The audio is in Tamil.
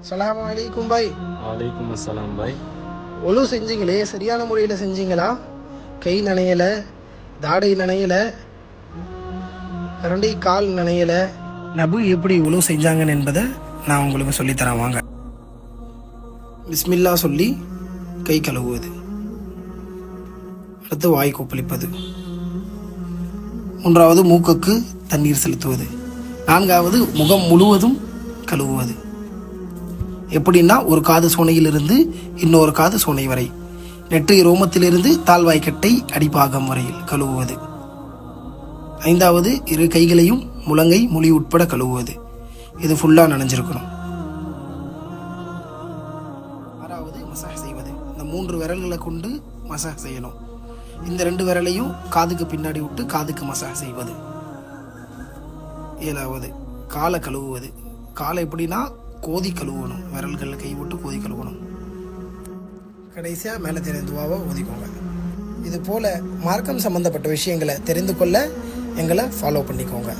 சலாம் அலைக்கும் பாய் வலைக்கும் அஸ்ஸலாம் பாய் ஒழு செஞ்சீங்களே? சரியான முறையில் செஞ்சீங்களா? கை நனையலை தாடை நனையலை ரெண்டை கால் நனையலை. நபு எப்படி உழு செஞ்சாங்கன்னு என்பதை நான் உங்களுக்கு சொல்லித்தரேன் வாங்க. பிஸ்மில்லா சொல்லி கை கழுவுவது. அடுத்து வாய் கொப்பளிப்பது. மூன்றாவது மூக்குக்கு தண்ணீர் செலுத்துவது. நான்காவது முகம் முழுவதும் கழுவுவது. எப்படின்னா ஒரு காது சோனையிலிருந்து இன்னொரு காது சோனை வரை. நெற்றி ரோமத்திலிருந்து தாழ்வாய்க்கட்டை அடிப்பாகம் வரையில் கழுவுவது. ஐந்தாவது இரு கைகளையும் முழங்கை மொழி உட்பட கழுவுவது. இது ஃபுல்லாக நனைஞ்சிருக்கணும். ஆறாவது மசாஜ் செய்வது. இந்த மூன்று விரல்களை கொண்டு மசாஜ் செய்யணும். இந்த ரெண்டு விரலையும் காதுக்கு பின்னாடி விட்டு காதுக்கு மசாஜ் செய்வது. ஏழாவது காலை கழுவுவது. காலை எப்படின்னா கோதி கழுவணும். விரல்களில் கை விட்டு கோதி கழுவணும். கடைசியாக மேலே தெரிந்த துவாவை ஓதிக்கோங்க இது போல் மார்க்கம் சம்பந்தப்பட்ட விஷயங்களை தெரிந்து கொள்ள எங்களை ஃபாலோ பண்ணிக்கோங்க.